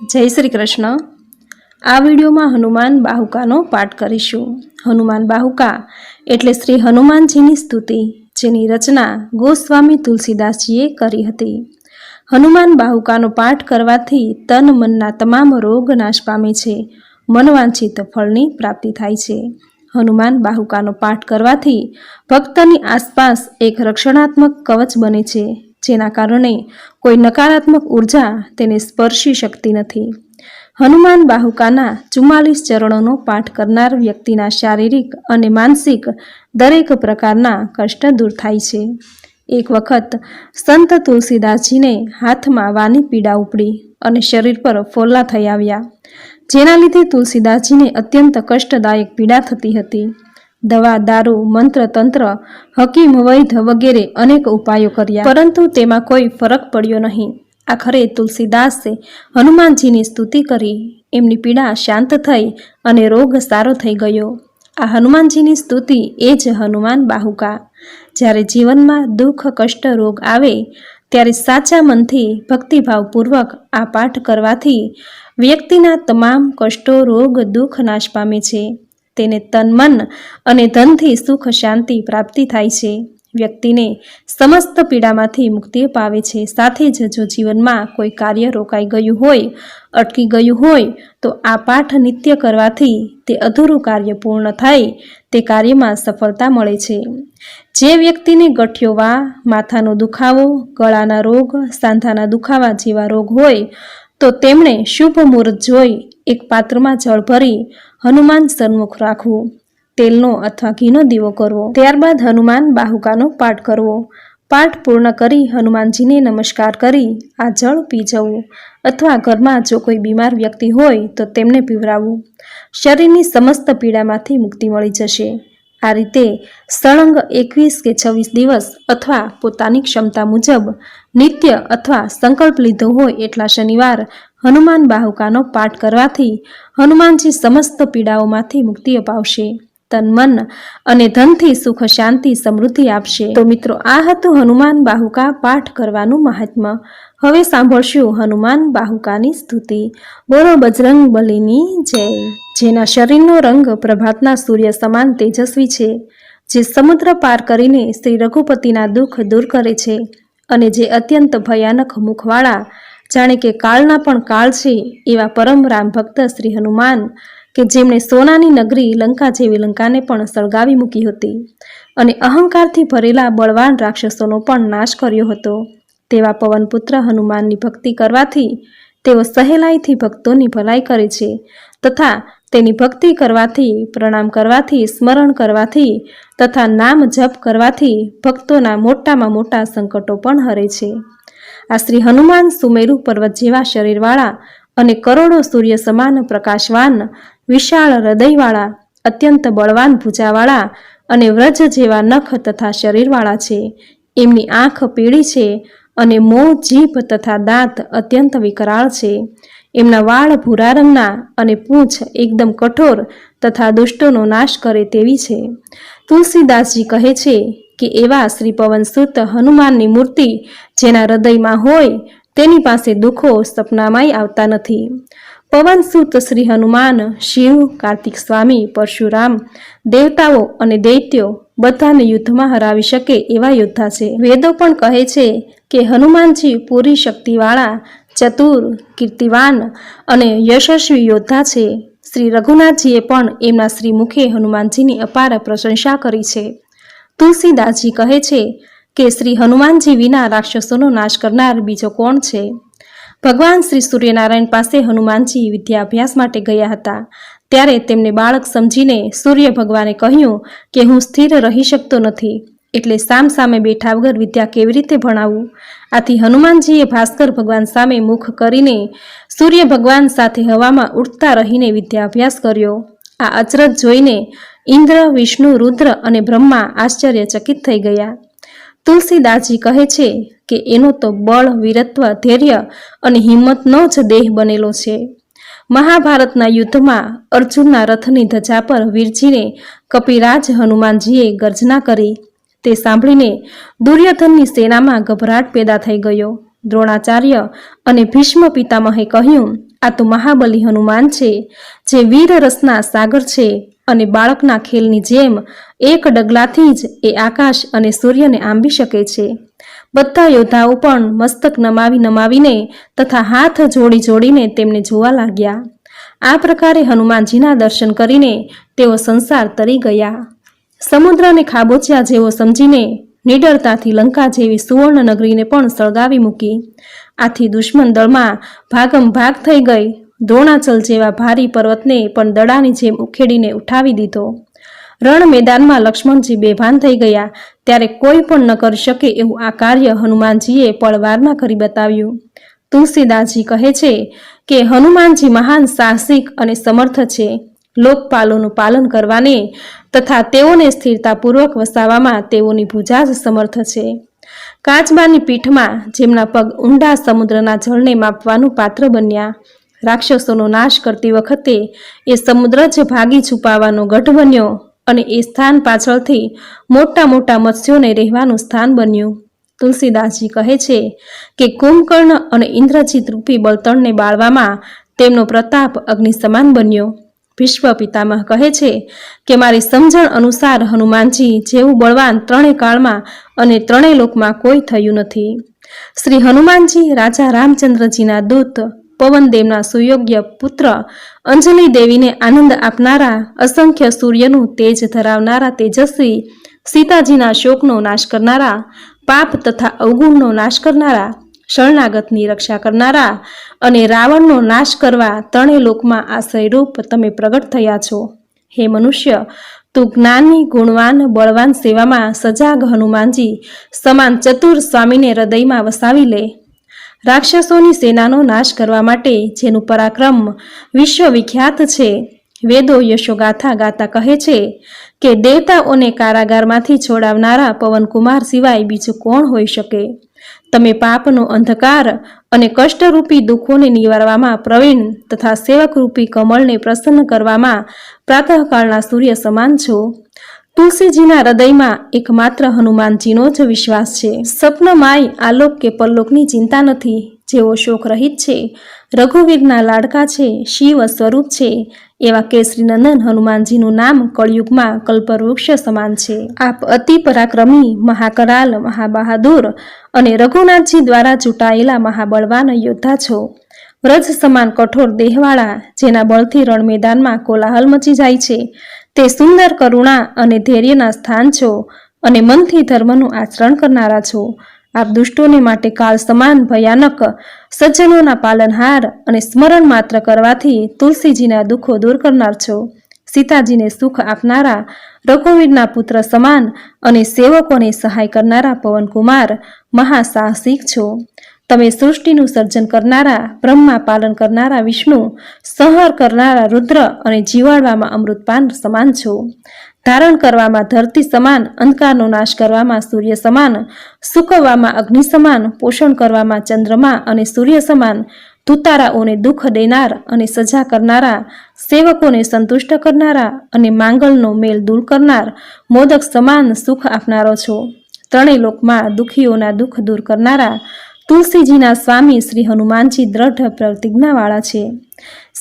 જય શ્રી કૃષ્ણ. આ વિડીયોમાં હનુમાન બાહુકાનો પાઠ કરીશું. હનુમાન બાહુકા એટલે શ્રી હનુમાનજીની સ્તુતિ, જેની રચના ગોસ્વામી તુલસીદાસજીએ કરી હતી. હનુમાન બાહુકાનો પાઠ કરવાથી તન મનના તમામ રોગ નાશ પામે છે. મનવાંછિત ફળની પ્રાપ્તિ થાય છે. હનુમાન બાહુકાનો પાઠ કરવાથી ભક્તની આસપાસ એક રક્ષણાત્મક કવચ બને છે. જેના કારણે કોઈ નકારાત્મક ઊર્જા તેને સ્પર્શી શકતી નથી. હનુમાન બાહુકાના ચુમ્માલીસ ચરણોનો પાઠ કરનાર વ્યક્તિના શારીરિક અને માનસિક દરેક પ્રકારના કષ્ટ દૂર થાય છે. એક વખત સંત તુલસીદાસજીને હાથમાં વાની પીડા ઉપડી અને શરીર પર ફોલ્લા થઈ આવ્યા. જેના લીધે તુલસીદાસજીને અત્યંત કષ્ટદાયક પીડા થતી હતી. દવા, દારૂ, મંત્ર, તંત્ર, હકીમ, વૈધ વગેરે અનેક ઉપાયો કર્યા. પરંતુ તેમાં કોઈ ફરક પડ્યો નહીં. આખરે તુલસીદાસે હનુમાનજીની સ્તુતિ કરી. એમની પીડા શાંત થઈ અને રોગ સારો થઈ ગયો. આ હનુમાનજીની સ્તુતિ એ જ હનુમાન બાહુકા. જ્યારે જીવનમાં દુઃખ, કષ્ટ, રોગ આવે, ત્યારે સાચા મનથી ભક્તિભાવપૂર્વક આ પાઠ કરવાથી વ્યક્તિના તમામ કષ્ટો, રોગ, દુઃખ નાશ પામે છે. તેને તન મન અને ધનથી સુખ શાંતિ પ્રાપ્તિ થાય છે. વ્યક્તિને સમસ્ત પીડામાંથી મુક્તિ પાવે છે. સાથે જ જો જીવનમાં કોઈ કાર્ય રોકાઈ ગયું હોય, અટકી ગયું હોય, તો આ પાઠ નિત્ય કરવાથી તે અધૂરું કાર્ય પૂર્ણ થાય, તે કાર્યમાં સફળતા મળે છે. જે વ્યક્તિને ગઠિયોવા, માથાનો દુખાવો, ગળાના રોગ, સાંધાના દુખાવા જેવા રોગ હોય, તો તેમણે શુભ મુહૂર્ત જોઈ એક પાત્રમાં જળ ભરી હનુમાન સન્મુખ રાખવું, તેલનો અથવા ઘીનો દીવો કરવો. ત્યારબાદ હનુમાન બાહુકાનો પાઠ કરવો. પાઠ પૂર્ણ કરી હનુમાનજીને નમસ્કાર કરી, આ જળ પી જવું અથવા ઘરમાં જો કોઈ બીમાર વ્યક્તિ હોય તો તેમને પીવરાવવું શરીરની સમસ્ત પીડામાંથી મુક્તિ મળી જશે. આ રીતે સળંગ એકવીસ કે છવ્વીસ દિવસ અથવા પોતાની ક્ષમતા મુજબ, નિત્ય અથવા સંકલ્પ લીધો હોય એટલા શનિવાર હનુમાન બાહુકાનો પાઠ કરવાથી હનુમાનજી સમસ્ત પીડાઓમાંથી મુક્તિ અપાવશે. તન મન અને ધનથી સુખ, શાંતિ, સમૃદ્ધિ આપશે. તો મિત્રો, આ હતું હનુમાન બાહુકા પાઠ કરવાનું મહાત્મ્ય હવે સાંભળશું હનુમાન બાહુકાની સ્તુતિ. બોલો બજરંગ બલીની જય. જેના શરીરનો રંગ પ્રભાતના સૂર્ય સમાન તેજસ્વી છે, જે સમુદ્ર પાર કરીને શ્રી રઘુપતિના દુઃખ દૂર કરે છે અને જે અત્યંત ભયાનક મુખવાળા જાણે કે કાળના પણ કાળ છે એવા પરમ રામ ભક્ત શ્રી હનુમાન કે જેમણે સોનાની નગરી લંકા જેવી લંકાને પણ સળગાવી મૂકી હતી અને અહંકારથી ભરેલા બળવાન રાક્ષસોનો પણ નાશ કર્યો હતો. તેવા પવનપુત્ર હનુમાનની ભક્તિ કરવાથી તેઓ સહેલાઈથી ભક્તોની ભલાઈ કરે છે તથા તેની ભક્તિ કરવાથી, પ્રણામ કરવાથી, સ્મરણ કરવાથી તથા નામ જપ કરવાથી ભક્તોના મોટામાં મોટા સંકટો પણ હરે છે. આ શ્રી હનુમાન સુમેરુ પર્વત જેવા શરીરવાળા અને કરોડો સૂર્ય સમાન પ્રકાશવાન, વિશાળ હૃદયવાળા, અત્યંત બળવાન ભૂજાવાળા અને વ્રજ જેવા નખ તથા શરીરવાળા છે. એમની આંખ પીળી છે અને મોં જીભ તથા દાંત અત્યંત વિકરાળ છે. એમના વાળ ભૂરા રંગના અને પૂંછ એકદમ કઠોર તથા દુષ્ટોનો નાશ કરે તેવી છે. તુલસીદાસજી કહે છે કે એવા શ્રી પવનસુત હનુમાનની મૂર્તિ જેના હૃદયમાં હોય, તેની પાસે દુઃખો સપનામાંય આવતા નથી. પવનસુત શ્રી હનુમાન, શિવ, કાર્તિક સ્વામી, પરશુરામ, દેવતાઓ અને દૈત્યો બધાને યુદ્ધમાં હરાવી શકે એવા યોદ્ધા છે. વેદો પણ કહે છે કે હનુમાનજી પૂરી શક્તિવાળા, ચતુર, કીર્તિવાન અને યશસ્વી યોદ્ધા છે. શ્રી રઘુનાથજીએ પણ એમના શ્રી મુખે હનુમાનજીની અપાર પ્રશંસા કરી છે. તુલસીદાસજી કહે છે કે શ્રી હનુમાનજી વિના રાક્ષસોનો નાશ કરનાર બીજો કોણ છે? ભગવાન શ્રી સૂર્યનારાયણ પાસે હનુમાનજી વિદ્યાભ્યાસ માટે ગયા હતા. ત્યારે તેમને બાળક સમજીને સૂર્ય ભગવાને કહ્યું કે હું સ્થિર રહી શકતો નથી, એટલે સામ સામે બેઠા વગર વિદ્યા કેવી રીતે ભણાવું? આથી હનુમાનજીએ ભાસ્કર ભગવાન સામે મુખ કરીને સૂર્ય ભગવાન સાથે હવામાં ઉડતા રહીને વિદ્યાભ્યાસ કર્યો. આ અચરજ જોઈને ઇન્દ્ર, વિષ્ણુ, રુદ્ર અને બ્રહ્મા આશ્ચર્યચકિત થઈ ગયા. તુલસીદાસજી કહે છે કે એનો તો બળ, વીરત્વ, ધૈર્ય અને હિંમતનો જ દેહ બનેલો છે. મહાભારતના યુદ્ધમાં અર્જુનના રથની ધજા પર વીરજીને કપિરાજ હનુમાનજીએ ગર્જના કરી. તે સાંભળીને દુર્યોધનની સેનામાં ગભરાટ પેદા થઈ ગયો. દ્રોણાચાર્ય અને ભીષ્મ પિતામહે કહ્યું, આ તો મહાબલી હનુમાન છે, જે વીર રસના સાગર છે અને બાળકના ખેલની જેમ એક ડગલાથી જ એ આકાશ અને સૂર્યને આંબી શકે છે. બધા યોદ્ધાઓ પણ મસ્તક નમાવી નમાવીને તથા હાથ જોડી જોડીને તેમને જોવા લાગ્યા. આ પ્રકારે હનુમાનજીના દર્શન કરીને તેઓ સંસાર તરી ગયા. સમુદ્રને ખાબોચિયા જેવો સમજીને નિડરતાથી લંકા જેવી સુવર્ણ નગરીને પણ સળગાવી મૂકી. આથી દુશ્મન દળમાં ભાગમ ભાગ થઈ ગઈ. દ્રોણાચલ જેવા ભારી પર્વતને પણ દડાની જેમ ઉખેડીને ઉઠાવી દીધો. રણ મેદાનમાં લક્ષ્મણજી બેભાન થઈ ગયા. ત્યારે કોઈ પણ ન કરી શકે એવું આ કાર્ય હનુમાનજીએ પળવારમાં કરી બતાવ્યું. તુલસીદાસજી કહે છે કે, હનુમાનજી મહાન સાહસિક અને સમર્થ છે. લોકપાલોનું પાલન કરવાને તથા તેઓને સ્થિરતાપૂર્વક વસાવવામાં તેઓની ભુજા જ સમર્થ છે. કાચબાની પીઠમાં જેમના પગ ઊંડા સમુદ્રના જળને માપવાનું પાત્ર બન્યા. રાક્ષસોનો નાશ કરતી વખતે એ સમુદ્ર જ ભાગી છુપાવાનો ગઢ બન્યો અને એ સ્થાન પાછળથી મોટા મોટા મત્સ્યોને રહેવાનું સ્થાન બન્યું. તુલસીદાસજી કહે છે કે કુંભકર્ણ અને ઇન્દ્રજીત રૂપી બળતણને બાળવામાં તેમનો પ્રતાપ અગ્નિ સમાન બન્યો. વિશ્વ પિતામહ કહે છે કે મારી સમજણ અનુસાર હનુમાનજી જેવું બળવાન ત્રણેય કાળમાં અને ત્રણેય લોકમાં કોઈ થયું નથી. શ્રી હનુમાનજી રાજા રામચંદ્રજીના દૂત પવનદેવના સુયોગ્ય પુત્ર અંજલિ દેવીને આનંદ આપનારા અસંખ્ય સૂર્યનું તેજ ધરાવનારા તેજસ્વી સીતાજીના શોકનો નાશ કરનારા, પાપ તથા અવગુણનો નાશ કરનારા, શરણાગતની રક્ષા કરનારા અને રાવણનો નાશ કરવા ત્રણેય લોકમાં આશ્રયરૂપ તમે પ્રગટ થયા છો. હે મનુષ્ય, તું જ્ઞાની, ગુણવાન, બળવાન સેવામાં સજાગ હનુમાનજી, સમાન ચતુર સ્વામીને હૃદયમાં વસાવી લે. રાક્ષસોની સેનાનો નાશ કરવા માટે, જેનું પરાક્રમ વિશ્વ વિખ્યાત છે. વેદો યશોગાથા ગાતા કહે છે કે, દેવતાઓને કારાગારમાંથી છોડાવનારા પવનકુમાર સિવાય બીજું કોણ હોઈ શકે? તમે પાપનો અંધકાર અને કષ્ટરૂપી દુઃખોને નિવારવામાં પ્રવીણ તથા સેવકરૂપી કમળને પ્રસન્ન કરવામાં પ્રાતઃકાળના સૂર્ય સમાન છો. તુલસીજીના હૃદયમાં એકમાત્ર હનુમાનજીનો જ વિશ્વાસ છે. સપનમાય આલોક કે પલ્લોકની ચિંતા નથી. જેઓ શોક રહિત છે, રઘુવીરના લાડકા છે, શિવ સ્વરૂપ છે, એવા કેસરીનંદન હનુમાનજીનું નામ કળયુગમાં કલ્પવૃક્ષ સમાન છે. આપ અતિ પરાક્રમી, મહાકરાલ, મહાબહાદુર અને રઘુનાથજી દ્વારા ચૂંટાયેલા મહાબળવાન યોદ્ધા છો. વ્રજ સમાન કઠોર દેહવાળા, જેના બળથી રણ મેદાનમાં કોલાહલ મચી જાય છે. તે સુંદર કરુણા અને ધૈર્યના સ્થાન છો અને મનથી ધર્મનું આચરણ કરનારા છો. આપ દુષ્ટોને માટે કાળ સમાન ભયાનક સજ્જનોના પાલનહાર અને સ્મરણ માત્ર કરવાથી તુલસીજીના દુઃખો દૂર કરનાર છો. સીતાજીને સુખ આપનારા, રઘુવીરના પુત્ર સમાન અને સેવકોને સહાય કરનારા પવનકુમાર મહાસાહસિક છો. તમે સૃષ્ટિનું સર્જન કરનારા, બ્રહ્મા પાલન કરનારા વિષ્ણુ, સંહાર કરનારા રુદ્ર અને જીવાડવામાં અમૃતપાન સમાન છો. ધારણ કરવામાં ધરતી સમાન, અંધકારનો નાશ કરવામાં સૂર્ય સમાન, સૂકવવામાં અગ્નિ સમાન, પોષણ કરવામાં ચંદ્રમા અને સૂર્ય સમાન તુતારાઓને દુઃખ દેનાર અને સજા કરનારા, સેવકોને સંતુષ્ટ કરનારા અને માંગલનો મેલ દૂર કરનાર, મોદક સમાન સુખ આપનારો છો. ત્રણેય લોકમાં દુઃખીઓના દુઃખ દૂર કરનારા તુલસીજીના સ્વામી શ્રી હનુમાનજી દ્રઢ પ્રતિજ્ઞાવાળા છે.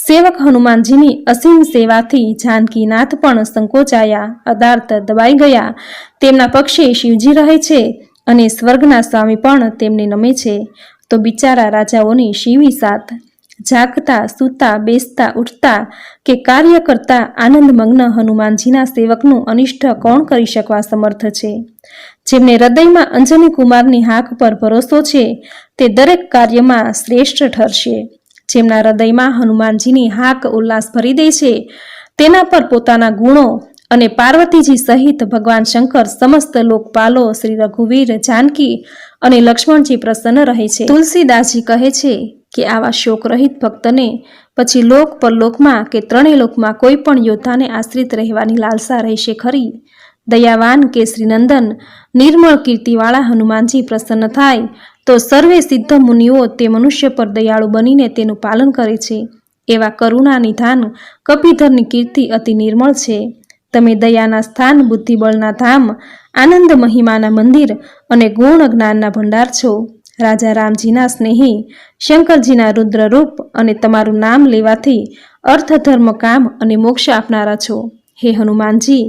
સેવક હનુમાનજીની અસીમ સેવાથી જાનકીનાથ પણ સંકોચાયા, અદાર્થ દબાઈ ગયા. તેમના પક્ષે શિવજી રહે છે અને સ્વર્ગના સ્વામી પણ તેમને નમે છે. તો બિચારા રાજાઓની શિવી સાથ. જાગતા, સૂતા, બેસતા, ઉઠતા કે કાર્ય કરતા આનંદમગ્ન હનુમાનજીના સેવકનું અનિષ્ટ કોણ કરી શકવા સમર્થ છે? જેમને હૃદયમાં અંજની કુમારની હાક પર ભરોસો છે, તે દરેક કાર્યમાં શ્રેષ્ઠ ઠરશે. જેમના હૃદયમાં હનુમાનજીની હાક ઉલ્લાસ ભરી દે છે, તેના પર પોતાના ગુણો અને પાર્વતીજી સહિત ભગવાન શંકર સમસ્ત લોકપાલો શ્રી રઘુવીર જાનકી અને લક્ષ્મણજી પ્રસન્ન રહે છે. તુલસીદાસજી કહે છે કે આવા શોક રહિત ભક્તને પછી લોક પરલોકમાં કે ત્રણેય લોકમાં કોઈ પણ યોદ્ધાને આશ્રિત રહેવાની લાલસા રહેશે ખરી. દયાવાન કે શ્રીનંદન નિર્મળ કીર્તિવાળા હનુમાનજી પ્રસન્ન થાય, તો સર્વે સિદ્ધ મુનિઓ તે મનુષ્ય પર દયાળુ બનીને તેનું પાલન કરે છે. એવા કરુણા નિધાન કપિધરની કીર્તિ અતિ નિર્મળ છે. તમે દયાના સ્થાન, બુદ્ધિબળના ધામ, આનંદ મહિમાના મંદિર અને ગુણ જ્ઞાનના ભંડાર છો. રાજા રામજીના સ્નેહી, શંકરજીના રુદ્રરૂપ અને તમારું નામ લેવાથી અર્થ ધર્મ કામ અને મોક્ષ આપનારા છો. હે હનુમાનજી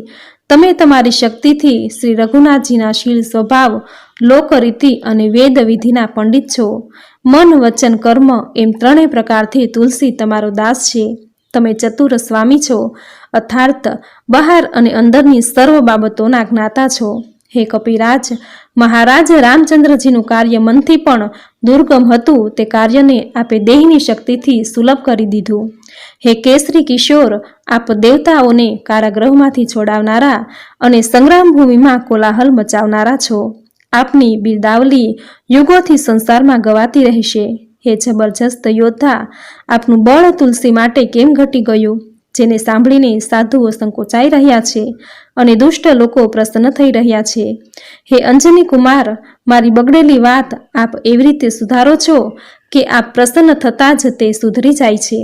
તમે તમારી શક્તિથી શ્રી રઘુનાથજીના શીલ સ્વભાવ, લોકરીતિ અને વેદ વિધિના પંડિત છો. મન, વચન, કર્મ એમ ત્રણેય પ્રકારથી તુલસી તમારો દાસ છે. તમે ચતુર સ્વામી છો. અર્થાર્થ બહાર અને અંદરની સર્વ બાબતોના જ્ઞાતા છો. હે કપિરાજ, મહારાજ રામચંદ્રજીનું કાર્ય મનથી પણ દુર્ગમ હતું, તે કાર્યને આપે દેહની શક્તિથી સુલભ કરી દીધું. હે કેસરી કિશોર, આપ દેવતાઓને કારાગૃહમાંથી છોડાવનારા અને સંગ્રામભૂમિમાં કોલાહલ મચાવનારા છો. આપની બિરદાવલી યુગોથી સંસારમાં ગવાતી રહેશે. હે જબરજસ્ત યોદ્ધા, આપનું બળ તુલસી માટે કેમ ઘટી ગયું? જેને સાંભળીને સાધુઓ સંકોચાઈ રહ્યા છે અને દુષ્ટ લોકો પ્રસન્ન થઈ રહ્યા છે. હે અંજની કુમાર, મારી બગડેલી વાત આપ એવી રીતે સુધારો છો કે આપ પ્રસન્ન થતાં જ તે સુધરી જાય છે.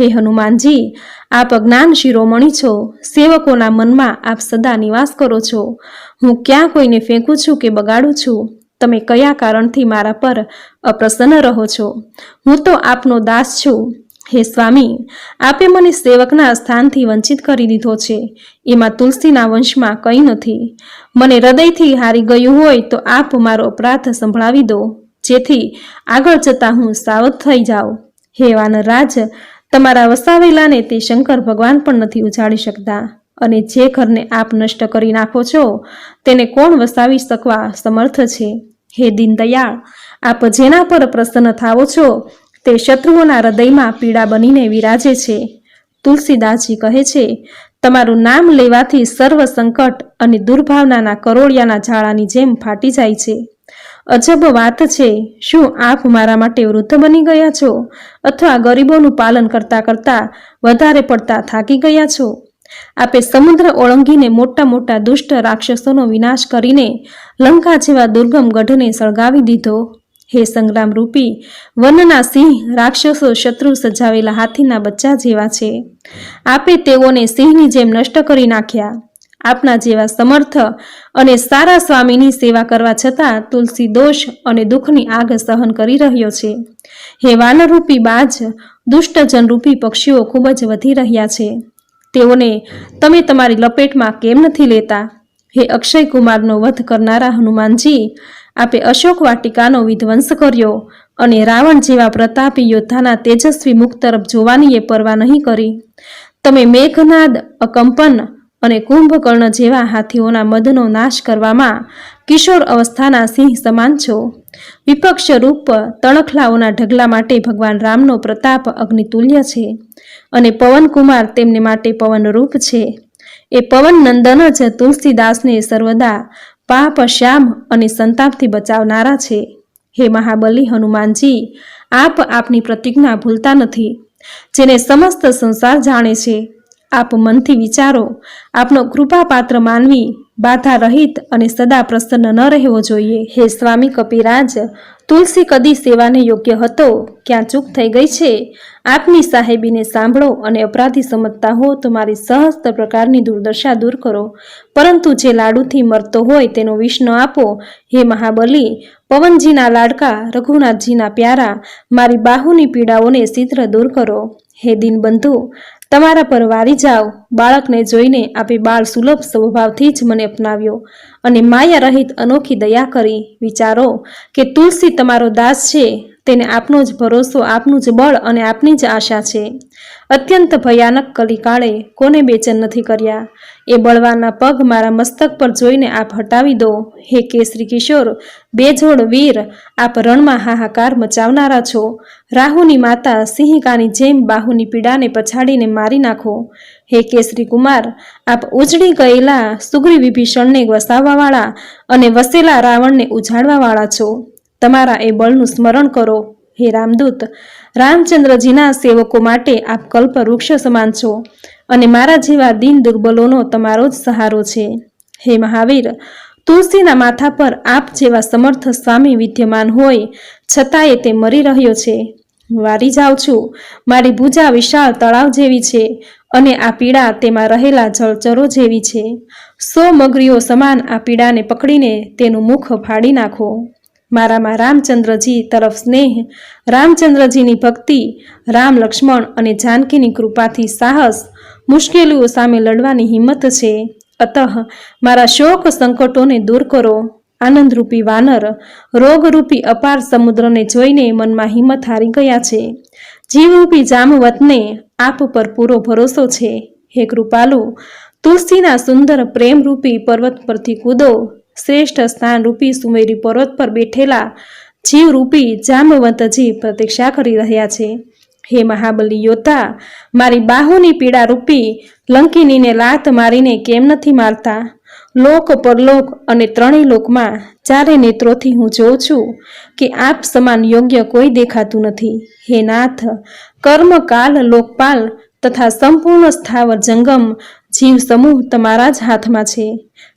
હે હનુમાનજી, આપ જ્ઞાન શિરોમણી છો. સેવકોના મનમાં આપ સદા નિવાસ કરો છો. હું ક્યાં કોઈને ફેંકું છું કે બગાડું છું? તમે કયા કારણથી મારા પર અપ્રસન્ન રહો છો? હું તો આપનો દાસ છું. હે સ્વામી, આપે મને સેવકના સ્થાનથી વંચિત કરી દીધો છે. એમાં તુલસીના વંશમાં કંઈ નથી. મને હૃદયથી હારી ગયું હોય તો આપ મારો અપરાધ સંભળાવી દો. જેથી આગળ જતાં હું સાવધ થઈ જાઉં. હે વાનરાજ તમારા વસાવેલાને તે શંકર ભગવાન પણ નથી ઉજાડી શકતા. અને જે ઘરને આપ નષ્ટ કરી નાખો છો, તેને કોણ વસાવી શકવા સમર્થ છે? હે દીનદયાળ, આપ જેના પર પ્રસન્ન થાવો છો તે શત્રુઓના હૃદયમાં પીડા બનીને વિરાજે છે. તુલસીદાસજી કહે છે, તમારું નામ લેવાથી સર્વ સંકટ અને દુર્ભાવનાના કરોળિયાના ઝાડાની જેમ ફાટી જાય છે. અજબ વાત છે, શું આપ મારા માટે વૃદ્ધ બની ગયા છો? અથવા ગરીબોનું પાલન કરતા કરતા વધારે પડતા થાકી ગયા છો? આપે સમુદ્ર ઓળંગીને મોટા મોટા દુષ્ટ રાક્ષસોનો વિનાશ કરીને લંકા જેવા દુર્ગમ ગઢને સળગાવી દીધો. હે સંગ્રામ રૂપી, વનના સિંહ રાક્ષસો શત્રુ સજાવેલા હાથીના બચ્ચા જેવા છે. આપે તેઓને સિંહની જેમ નષ્ટ કરી નાખ્યા. આપના જેવા સમર્થ અને સારા સ્વામીની સેવા કરવા છતાં તુલસી દોષ અને દુઃખની આગ સહન કરી રહ્યો છે. હે વાનરૂપી બાજ દુષ્ટજનરૂપી પક્ષીઓ ખૂબ જ વધી રહ્યા છે. તેઓને તમે તમારી લપેટમાં કેમ નથી લેતા? હે અક્ષય કુમારનો વધ કરનારા હનુમાનજી આપે અશોક વાટિકાનો વિધ્વંસ કર્યો અને રાવણ જેવા પ્રતાપી યોદ્ધાના તેજસ્વી મુખ તરફ જોવાની એ પરવા નહીં કરી. તમે મેઘનાદ, અકંપન અને કુંભકર્ણ જેવા હાથીઓના મદનો નાશ કરવામાં કિશોર અવસ્થાના સિંહ સમાન છો. વિપક્ષ રૂપ તણખલાઓના ઢગલા માટે ભગવાન રામનો પ્રતાપ અગ્નિતુલ્ય છે અને પવનકુમાર તેમને માટે પવનરૂપ છે. એ પવન નંદન જ તુલસીદાસને સર્વદા પાપ શ્યામ અને સંતાપથી બચાવનારા છે. હે મહાબલી હનુમાનજી, આપ આપની પ્રતિજ્ઞા ભૂલતા નથી, જેને સમસ્ત સંસાર જાણે છે. આપ મનથી વિચારો, આપનો કૃપાપાત્ર માનવી બાધા રહિત અને સદા પ્રસન્ન ન રહેવો જોઈએ. હે સ્વામી કપિરાજ, તુલસી કદી સેવાને યોગ્ય હતો? ક્યાં ચૂક થઈ ગઈ છે? આપની સાહેબીને સાંભળો અને અપરાધી સમજતા હો. તો મારી સહસ્ત પ્રકારની દુર્દશા દૂર કરો. પરંતુ જે લાડુથી મરતો હોય તેનો વિષ ન આપો. હે મહાબલી, પવનજીના લાડકા, રઘુનાથજીના પ્યારા, મારી બાહુની પીડાઓને શીઘ્ર દૂર કરો. હે દીનબંધુ તમારા પર વારી જાઓ. બાળકને જોઈને આપે બાળ સુલભ સ્વભાવથી જ મને અપનાવ્યો અને માયા રહિત અનોખી દયા કરી. વિચારો કે તુલસી તમારો દાસ છે. તેને આપનો જ ભરોસો, આપનું જ બળ અને આપની જ આશા છે. અત્યંત ભયાનક કલિકાળે કોને બેચેન નથી કર્યા? એ બળવાના પગ મારા મસ્તક પર જોઈને આપ હટાવી દો. હે કેસરી કિશોર, બેજોડ વીર, આપ રણમાં હાહાકાર મચાવનારા છો. રાહુની માતા સિંહિકાની જેમ બાહુની પીડાને પછાડીને મારી નાખો. હે કેસરી કુમાર, આપ ઉજળી ગયેલા સુગ્રી વિભીષણને વસાવવાવાળા અને વસેલા રાવણને ઉજાડવાવાળા છો. તમારા એ બળનું સ્મરણ કરો, હે રામદૂત. રામચંદ્રજીના સેવકો માટે આપ કલ્પ વૃક્ષ સમાન છો અને મારા જેવા દિન દુર્બલોનો તમારો જ સહારો છે. હે મહાવીર, તુલસીના માથા પર આપ જેવા સમર્થ સ્વામી વિદ્યમાન હોય છતાંય તે મરી રહ્યો છે. વારી જાઉં છું. મારી ભૂજા વિશાળ તળાવ જેવી છે અને આ પીડા તેમાં રહેલા જળચરો જેવી છે. સો મગરીઓ સમાન આ પીડાને પકડીને તેનું મુખ ફાડી નાખો. મારામાં રામચંદ્રજી તરફ સ્નેહ, રામચંદ્રજીની ભક્તિ, રામ લક્ષ્મણ અને જાનકીની કૃપાથી સાહસ, મુશ્કેલીઓ સામે લડવાની હિંમત છે. અતઃ મારા શોક સંકટોને દૂર કરો. આનંદરૂપી વાનર, રોગરૂપી અપાર સમુદ્રને જોઈને મનમાં હિંમત હારી ગયા છે. જીવરૂપી જામવતને આપ પર પૂરો ભરોસો છે. હે કૃપાલુ, તુલસીના સુંદર પ્રેમરૂપી પર્વત પરથી કૂદો. શ્રેષ્ઠ સ્થાનરૂપી સુમેરી પર્વત પર બેઠેલા જીવરૂપી જામવંતજી પ્રતીક્ષા કરી રહ્યા છે. હે મહાબલી યોદ્ધા, મારી બાહુની પીડા રૂપી લંકિનીને લાત મારીને કેમ નથી મારતા? લોક પરલોક અને ત્રણેય લોકમાં ચારે નેત્રોથી હું જોઉં છું કે આપ સમાન યોગ્ય કોઈ દેખાતું નથી. હે નાથ, કર્મકાલ, લોકપાલ તથા સંપૂર્ણ સ્થાવર જંગમ જીવ સમૂહ તમારા જ હાથમાં છે.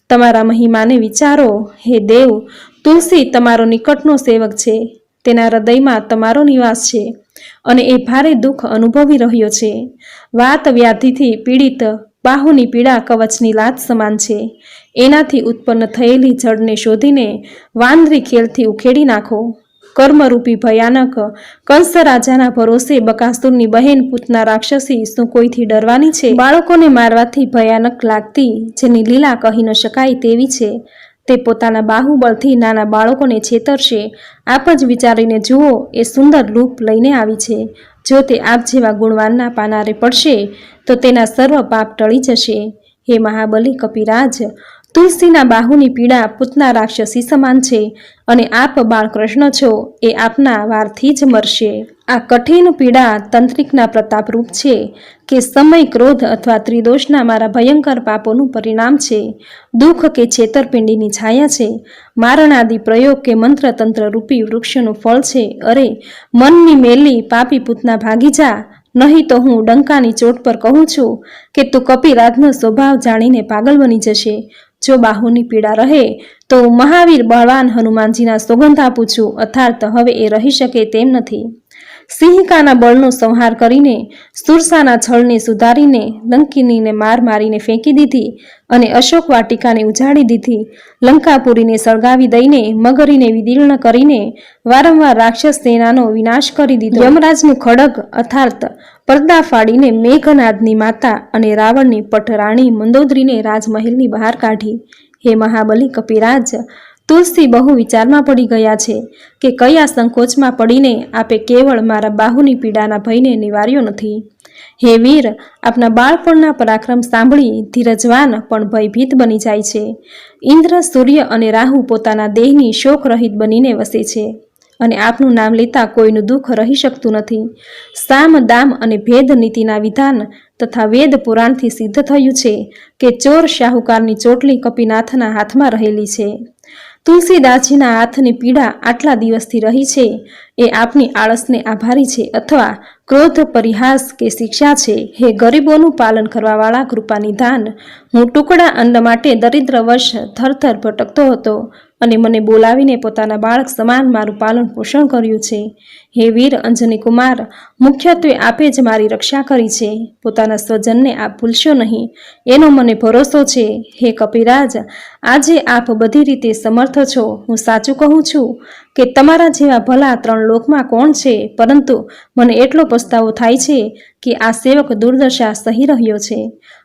તમારા મહિમાને વિચારો, હે દેવ, તુલસી તમારો નિકટનો સેવક છે. તેના હૃદયમાં તમારો નિવાસ છે અને એ ભારે દુઃખ અનુભવી રહ્યો છે. વાત વ્યાધિથી પીડિત, બાહુની પીડા કવચની લાત સમાન છે. એનાથી ઉત્પન્ન થયેલી જળને શોધીને વાંદરી ખેલથી ઉખેડી નાખો. કર્મરૂપી ભયાનક કંસ રાજાના ભરોસે બકાસુરની બહેન પૂતના રાક્ષસી શું કોઈથી ડરવાની છે? બાળકોને મારવાથી ભયાનક લાગતી, જેની લીલા કહી ન શકાય તેવી છે. તે પોતાના બાહુબળથી નાના બાળકોને છેતરશે. આપ જ વિચારીને જુઓ, એ સુંદર રૂપ લઈને આવી છે. જો તે આપ જેવા ગુણવાનના પાનારે પડશે, તો તેના સર્વ પાપ ટળી જશે. હે મહાબલી કપિરાજ તુલસીના બાહુની પીડા પૂતના રાક્ષસી સમાન છે અને આપ બાળકૃષ્ણ છો, એ આપના વારથી જ મરશે. આ કઠિન પીડા તંત્રિકના પ્રતાપરૂપ છે કે સમય ક્રોધ અથવા ત્રિદોષના મારા ભયંકર પાપોનું પરિણામ છે. દુઃખ કે છેતરપિંડીની છાયા છે. મારણાદિ પ્રયોગ કે મંત્ર તંત્ર રૂપી વૃક્ષનું ફળ છે. અરે, મનની મેલી પાપી પૂતના ભાગી જા. નહીં તો હું ડંકાની ચોટ પર કહું છું કે તું કપિરાજનો સ્વભાવ જાણીને પાગલ બની જશે. જો બાહુની પીડા રહે, તો મહાવીર બળવાન હનુમાનજીના સોગંધ આપું છું. અર્થાત હવે એ રહી શકે તેમ નથી. સિંહિકાના બળનો સંહાર કરીને, સુરસાના છળને સુધારીને, લંકિનીને માર મારીને ફેંકી દીધી અને અશોક વાટિકાને ઉજાડી દીધી. લંકાપુરીને સળગાવી દઈને, મગરીને વિદીર્ણ કરીને, વારંવાર રાક્ષસ સેનાનો વિનાશ કરી દીધો. યમરાજનું ખડગ અર્થાત પડદા ફાડીને મેઘનાદની માતા અને રાવણની પટરાણી મંદોદરીને રાજમહેલની બહાર કાઢી. હે મહાબલી કપિરાજ તુલસી બહુ વિચારમાં પડી ગયા છે કે કયા સંકોચમાં પડીને આપે કેવળ મારા બાહુની પીડાના ભયને નિવાર્યો નથી. હે વીર, આપના બાળપણના પરાક્રમ સાંભળી ધીરજવાન પણ ભયભીત બની જાય છે. ઇન્દ્ર, સૂર્ય અને રાહુ પોતાના દેહની શોકરહિત બનીને વસે છે અને આપનું નામ લેતા કોઈનું દુઃખ રહી શકતું નથી. સામ, દામ અને ભેદ નીતિના વિધાન તથા વેદ પુરાણથી સિદ્ધ થયું છે કે ચોર શાહુકારની ચોટલી કપિનાથના હાથમાં રહેલી છે. તુલસીદાસજીના હાથની પીડા આટલા દિવસથી રહી છે. એ આપની આળસને આભારી છે અથવા ક્રોધ, પરિહાસ કે શિક્ષા છે? હે ગરીબોનું પાલન કરવાવાળા, કૃપાની નિધાન હું ટુકડા અન્ન માટે દરિદ્ર વર્ષ થરથર ભટકતો હતો. અને મને બોલાવીને પોતાના બાળક સમાન મારું પાલન પોષણ કર્યું છે. હે વીર અંજની કુમાર, મુખ્યત્વે આપે જ મારી રક્ષા કરી છે. પોતાના સ્વજનને આપ ભૂલશો નહીં. એનો મને ભરોસો છે. હે કપિરાજ, આજે આપ બધી રીતે સમર્થ છો. હું સાચું કહું છું કે તમારા જેવા ભલા ત્રણ લોકમાં કોણ છે? પરંતુ મને એટલો પસ્તાવો થાય છે કે આ સેવક દુર્દશા સહી રહ્યો છે.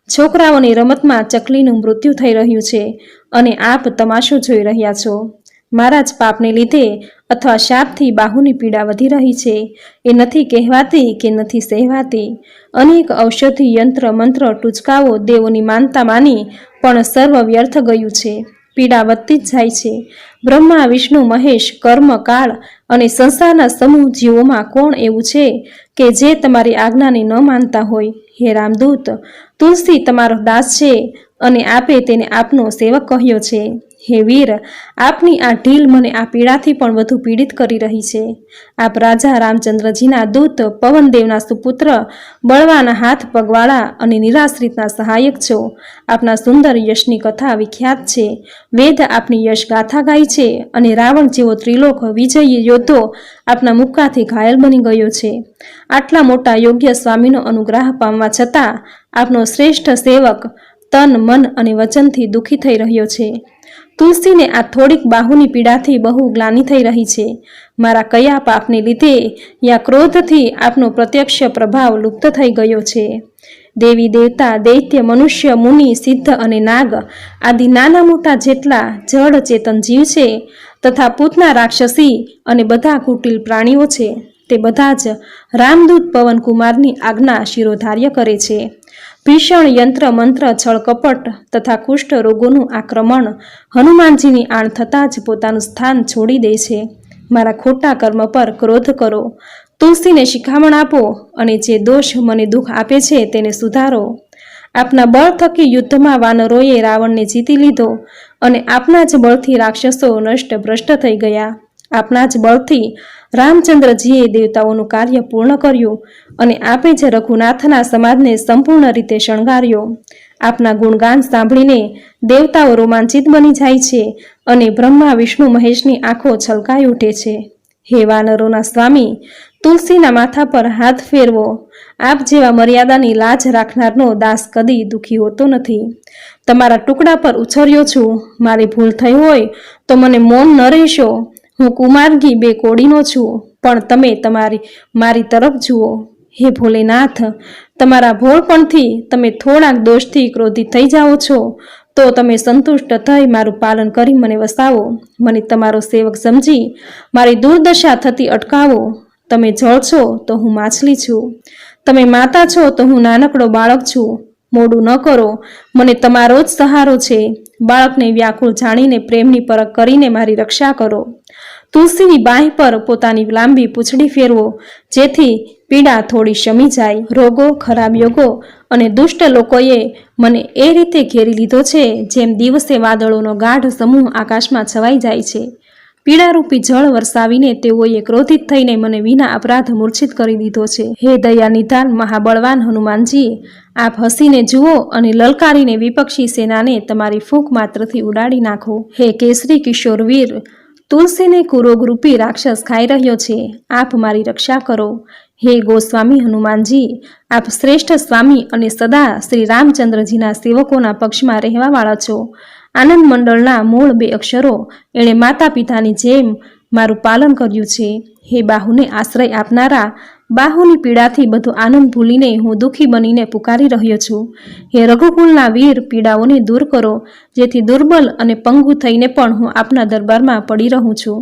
છોકરાઓની રમતમાં ચકલીનું મૃત્યુ થઈ રહ્યું છે. અને આપ તમાશો જોઈ રહ્યા છો. મારા જ પાપને લીધે અથવા શાપથી બાહુની પીડા વધી રહી છે. એ નથી કહેવાતી કે નથી સહેવાતી. અનેક ઔષધિ, યંત્ર, મંત્ર, ટૂચકાઓ દેવોની માનતા માની પણ સર્વ વ્યર્થ ગયું છે. પીડા વધતી જ જાય છે. બ્રહ્મા, વિષ્ણુ, મહેશ, કર્મ, કાળ અને સંસારના સમૂહ જીવોમાં કોણ એવું છે કે જે તમારી આજ્ઞાને ન માનતા હોય? હે રામદૂત તુલસી તમારો દાસ છે અને આપે તેને આપનો સેવક કહ્યો છે. હે વીર, આપની આ ઢીલ મને આ પીડાથી પણ વધુ પીડિત કરી રહી છે. આપ રાજા રામચંદ્રજીના દૂત, પવનદેવના સુપુત્ર, બળવાના હાથ પગવાળા અને નિરાશ્રિતના સહાયક છો. આપના સુંદર યશની કથા વિખ્યાત છે. વેદ આપની યશ ગાથા ગાય છે અને રાવણ જેવો ત્રિલોક વિજય યોદ્ધો આપના મુક્કાથી ઘાયલ બની ગયો છે. આટલા મોટા યોગ્ય સ્વામીનો અનુગ્રહ પામવા છતાં આપનો શ્રેષ્ઠ સેવક તન, મન અને વચનથી દુઃખી થઈ રહ્યો છે. તુલસીને આ થોડીક બાહુની પીડાથી બહુ ગ્લાની થઈ રહી છે. મારા કયા પાપને લીધે યા ક્રોધથી આપનો પ્રત્યક્ષ પ્રભાવ લુપ્ત થઈ ગયો છે. દેવી દેવતા, દૈત્ય, મનુષ્ય, મુનિ, સિદ્ધ અને નાગ આદિ નાના મોટા જેટલા જડ ચેતન જીવ છે તથા પૂતના રાક્ષસી અને બધા કુટિલ પ્રાણીઓ છે. તે બધા જ રામદૂત પવનકુમારની આજ્ઞા શિરોધાર્ય કરે છે. ભીષણ યંત્ર, મંત્ર છળકપટ તથા કુષ્ઠ રોગોનું આક્રમણ હનુમાનજીની આણ થતાં જ પોતાનું સ્થાન છોડી દે છે. મારા ખોટા કર્મ પર ક્રોધ કરો. તુલસીને શિખામણ આપો અને જે દોષ મને દુઃખ આપે છે તેને સુધારો. આપના બળ થકી યુદ્ધમાં વાનરોએ રાવણને જીતી લીધો અને આપના જ બળથી રાક્ષસો નષ્ટ ભ્રષ્ટ થઈ ગયા. આપના જ બળથી રામચંદ્રજીએ દેવતાઓનું કાર્ય પૂર્ણ કર્યું અને આપે જ રઘુનાથના સમાજને સંપૂર્ણ રીતે શણગાર્યો. આપના ગુણગાન સાંભળીને દેવતાઓ રોમાંચિત બની જાય છે અને બ્રહ્મા, વિષ્ણુ, મહેશની આંખો છલકાઈ ઉઠે છે. હે વાનરોના સ્વામી, તુલસીના માથા પર હાથ ફેરવો. આપ જેવા મર્યાદાની લાજ રાખનારનો દાસ કદી દુઃખી હોતો નથી. તમારા ટુકડા પર ઉછર્યો છું. મારી ભૂલ થઈ હોય તો મને મૌન ન રહેશો. હું કુમારગી બે કોડીનો છું, પણ તમે તમારી, મારી તરફ જુઓ. હે ભોલેનાથ, તમારા ભોળપણથી તમે થોડાક દોષથી ક્રોધિત થઈ જાઓ છો, તો તમે સંતુષ્ટ થઈ મારું પાલન કરી મને વસાવો. મને તમારો સેવક સમજી મારી દુર્દશા થતી અટકાવો. તમે જળ છો તો હું માછલી છું. તમે માતા છો તો હું નાનકડો બાળક છું. મોડું ન કરો. મને તમારો જ સહારો છે. બાળકને વ્યાકુળ જાણીને પ્રેમની પરખ કરીને મારી રક્ષા કરો. તુલસીની બાંહ પર પોતાની લાંબી પૂંછડી ફેરવો, જેથી પીડા થોડી શમી જાય. રોગો, ખરાબ યોગો અને દુષ્ટ લોકોએ મને એ રીતે ઘેરી લીધો છે, જેમ દિવસે વાદળોનો ગાઢ સમૂહ આકાશમાં છવાઈ જાય છે. પીડારૂપી જળ વરસાવીને તેઓએ ક્રોધિત થઈને મને વિના અપરાધ મૂર્છિત કરી દીધો છે. હે દયા નિધાન મહાબળવાન હનુમાનજી, આપ હસીને જુઓ અને લલકારીને વિપક્ષી સેનાને તમારી ફૂંક માત્રથી ઉડાડી નાખો. હે કેસરી કિશોર વીર, તુલસીને કુરોગરૂપી રાક્ષસ ખાઈ રહ્યો છે. આપ મારી રક્ષા કરો. હે ગોસ્વામી હનુમાનજી, આપ શ્રેષ્ઠ સ્વામી અને સદા શ્રી રામચંદ્રજીના સેવકોના પક્ષમાં રહેવાવાળા છો. આનંદ મંડળના મૂળ બે અક્ષરો, એણે માતા પિતાની જેમ મારું પાલન કર્યું છે. હે બાહુને આશ્રય આપનારા, બાહુની પીડાથી બધો આનંદ ભૂલીને હું દુઃખી બનીને પુકારી રહ્યો છું. હે રઘુકુલના વીર પીડાઓને દૂર કરો, જેથી દુર્બલ અને પંગુ થઈને પણ હું આપના દરબારમાં પડી રહું છું.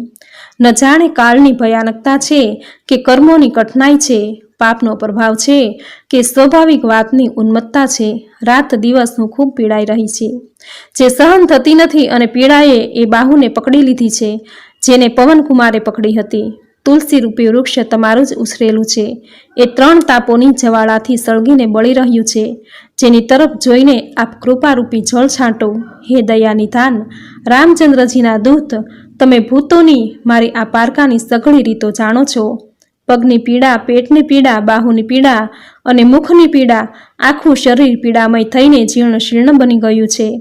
ન જાણે કાળની ભયાનકતા છે કે કર્મોની કઠનાઈ છે, પાપનો પ્રભાવ છે કે સ્વાભાવિક વાતની ઉન્મત્તા છે. રાત દિવસ હું ખૂબ પીડાઈ રહી છે. જે સહન થતી નથી અને પીડાએ એ બાહુને પકડી લીધી છે, જેને પવનકુમારે પકડી હતી. તુલસી રૂપી વૃક્ષ તમારું જ ઉછરેલું છે. એ ત્રણ તાપોની જવાળાથી સળગીને બળી રહ્યું છે. જેની તરફ જોઈને આપ કૃપારૂપી જળ છાંટો. હે દયાનિધાન, રામચંદ્રજીના દૂત તમે ભૂતોની મારી આ પારકાની સઘળી રીતો જાણો છો. પગની પીડા, પેટની પીડા, બાહુની પીડા અને મુખની પીડા આખું શરીર પીડામય થઈને જીર્ણ શીર્ણ બની ગયું છે.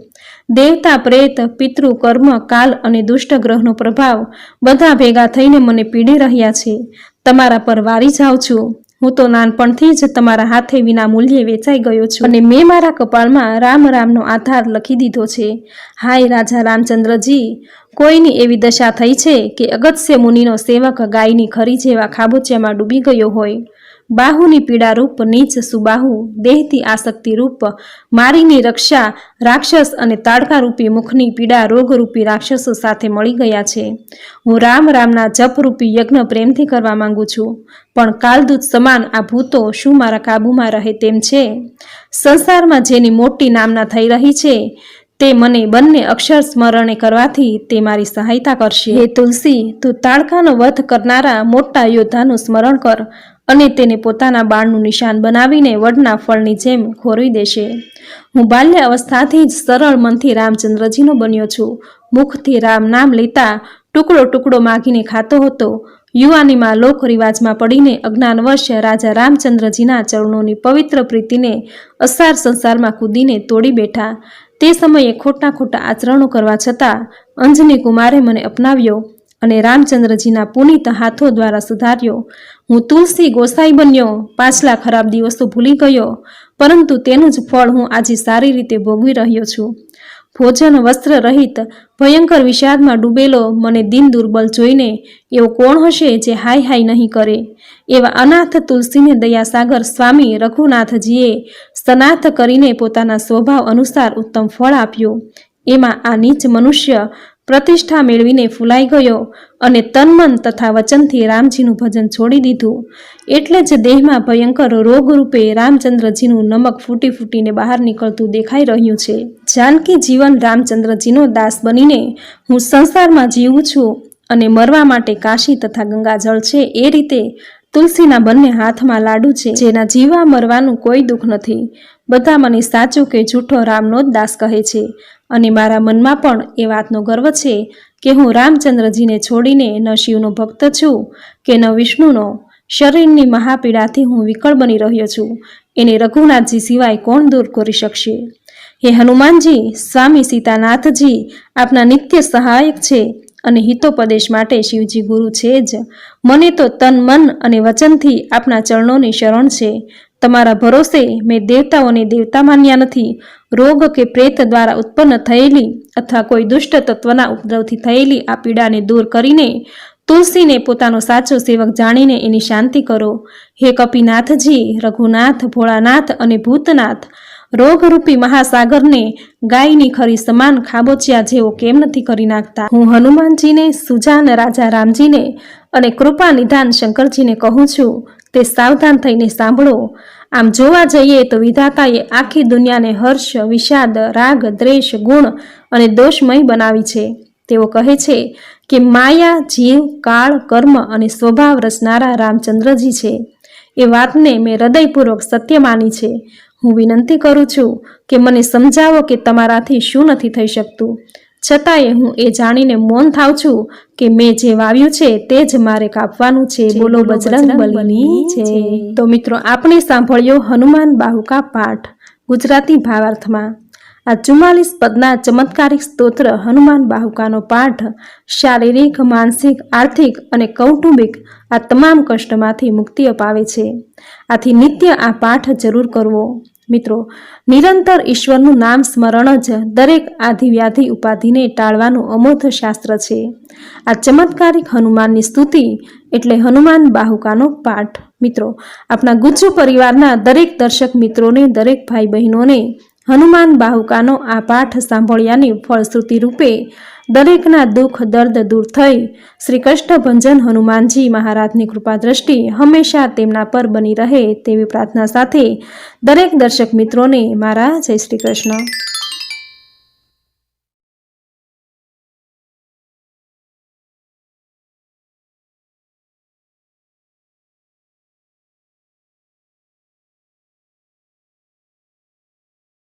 દેવતા, પ્રેત, પિતૃ, કર્મ, કાલ અને દુષ્ટ ગ્રહનો પ્રભાવ બધા ભેગા થઈને મને પીડી રહ્યા છે. તમારા પર વારી જાઉં છું. હું તો નાનપણથી જ તમારા હાથે વિના મૂલ્યે વેચાઈ ગયો છું. અને મેં મારા કપાળમાં રામ રામનો આધાર લખી દીધો છે. હાય રાજા રામચંદ્રજી, કોઈની એવી દશા થઈ છે કે અગત્ય મુનિનો સેવક ગાયની ખરી જેવા ખાબોચિયામાં ડૂબી ગયો હોય? બાહુની પીડા રૂપ નીચ સુબાહુ, દેહથી આસક્તિ રૂપ મારીની રક્ષા, રાક્ષસ અને તાડકા રૂપી મુખની પીડા રોગરૂપી રાક્ષસો સાથે મળી ગયા છે. હું રામ રામના જપરૂપી યજ્ઞ પ્રેમથી કરવા માંગુ છું, પણ કાલદૂત સમાન આ ભૂતો શું મારા કાબૂમાં રહે તેમ છે? સંસારમાં જેની મોટી નામના થઈ રહી છે, તે મને બંને અક્ષર સ્મરણે કરવાથી તે મારી સહાયતા કરશે. હે તુલસી, તું તાડકાનો વધ કરનારા મોટા યોદ્ધાનું સ્મરણ કર અને તેને પોતાના બાણનું નિશાન બનાવીને વડના ફળની જેમ ખોરવી દેશે. હું બાલ્ય અવસ્થાથી જ સરળ મનથી રામચંદ્રજીનો બન્યો છું. મુખથી રામ નામ લેતા ટુકડો ટુકડો માગીને ખાતો હતો. યુવાનીમાં લોક રિવાજમાં પડીને અજ્ઞાનવશ રાજા રામચંદ્રજીના ચરણોની પવિત્ર પ્રીતિને અસાર સંસારમાં કૂદીને તોડી બેઠા. તે સમયે ખોટા ખોટા આચરણો કરવા છતાં અંજની કુમારે મને અપનાવ્યો. અને રામચંદ્રજીના પુનિત હાથો દ્વારા સુધાર્યો. હું તુલસી ગોસાઈ બન્યો, પાછલા ખરાબ દિવસો ભૂલી ગયો, પરંતુ તેનું જ ફળ હું આજે સારી રીતે ભોગવી રહ્યો છું. ભોજન વસ્ત્ર રહિત, ભયંકર વિષાદમાં ડૂબેલો, મને દિન દુર્બલ જોઈને, એવો કોણ હશે જે હાય હાય નહીં કરે? એવા અનાથ તુલસીને દયાસાગર સ્વામી રઘુનાથજીએ સ્તનાથ કરીને પોતાના સ્વભાવ અનુસાર ઉત્તમ ફળ આપ્યું. એમાં આ નીચ મનુષ્ય પ્રતિષ્ઠા મેળવીને ફૂલાઈ ગયો અને તનમન તથા વચનથી રામજીનું ભજન છોડી દીધું. એટલે જ દેહમાં ભયંકર રોગરૂપે રામચંદ્રજીનું નમક ફૂટી ફૂટીને બહાર નીકળતું દેખાઈ રહ્યું છે. જાનકી જીવન રામચંદ્રજીનો દાસ બનીને હું સંસારમાં જીવું છું અને મરવા માટે કાશી તથા ગંગાજળ છે એ રીતે તુલસીના બંને હાથમાં લાડુ છે, જેના જીવા મરવાનું કોઈ દુઃખ નથી. બધા મને સાચું કે જૂઠો રામનો જ દાસ કહે છે. અને મારા મનમાં પણ એ વાતનો ગર્વ છે કે હું રામચંદ્રજીને છોડીને ન શિવનો ભક્ત છું, કે ન વિષ્ણુનો. શરીરની મહાપીડાથી હું વિકળ બની રહ્યો છું. એને રઘુનાથજી સિવાય કોણ દૂર કરી શકશે? હે હનુમાનજી, સ્વામી સીતાનાથજી, આપના નિત્ય સહાયક છે. અને હિતોપદેશ માટે શિવજી ગુરુ છે જ. મને તો તન, મન અને વચનથી આપના ચરણોની શરણ છે. તમારા ભરોસે મેં દેવતાઓને દેવતા માન્યા નથી. રોગ કે પ્રેત દ્વારા ઉત્પન્ન થયેલી અથવા કોઈ દુષ્ટ તત્વના ઉપદ્રવથી થયેલી આ પીડાને દૂર કરીને તુલસીને પોતાનો સાચો સેવક જાણીને એની શાંતિ કરો. હે કપિનાથજી, રઘુનાથ, ભોળાનાથ અને ભૂતનાથ રોગરૂપી મહાસાગરને ગાયની ખરી સમાન ખાબોચિયા જેવો કેમ નથી કરી નાખતા? હું હનુમાનજીને, સુજાન રાજા રામજીને અને કૃપા નિધાન શંકરજીને કહું છું, તે સાવધાન થઈને સાંભળો. આમ જોવા જઈએ તો વિધાતાએ આખી દુનિયાને હર્ષ, વિષાદ, રાગ, દ્વેષ, ગુણ અને દોષમય બનાવી છે. તેઓ કહે છે કે માયા, જીવ, કાળ, કર્મ અને સ્વભાવ રચનારા રામચંદ્રજી છે. એ વાતને મેં હૃદયપૂર્વક સત્ય માની છે. હું વિનંતી કરું છું કે મને સમજાવો કે તમારાથી શું નથી થઈ શકતું. છતાંય હું એ જાણીને મૌન થાવ છું કે મેં જે વાવ્યું છે તે જ મારે કાપવાનું છે બોલો બજરંગ બલિની છે. તો મિત્રો આપણે સાંભળ્યો હનુમાન બાહુકા પાઠ ગુજરાતી ભાવાર્થમાં. આ ચુમ્માલીસ પદના ચમત્કારિક સ્તોત્ર હનુમાન બાહુકાનો પાઠ, શારીરિક, માનસિક, આર્થિક અને કૌટુંબિક આ તમામ કષ્ટમાંથી મુક્તિ અપાવે છે. આથી નિત્ય આ પાઠ જરૂર કરવો. મિત્રો, નિરંતર ઈશ્વરનું નામ સ્મરણ જ દરેક આધિવ્યાધિ ઉપાધિને ટાળવાનું અમોધ શાસ્ત્ર છે. આ ચમત્કારિક હનુમાનની સ્તુતિ એટલે હનુમાન બાહુકાનો પાઠ. મિત્રો, આપણા ગુજ્જુ પરિવારના દરેક દર્શક મિત્રોને, દરેક ભાઈ બહેનોને હનુમાન બાહુકાનો આ પાઠ સાંભળ્યાની ફળશ્રુતિ રૂપે દરેકના દુઃખ, દર્દ દૂર થઈ શ્રી કૃષ્ણભંજન હનુમાનજી મહારાજની કૃપા દ્રષ્ટિ હંમેશા તેમના પર બની રહે તેવી પ્રાર્થના સાથે દરેક દર્શક મિત્રોને મારા જય શ્રી કૃષ્ણ.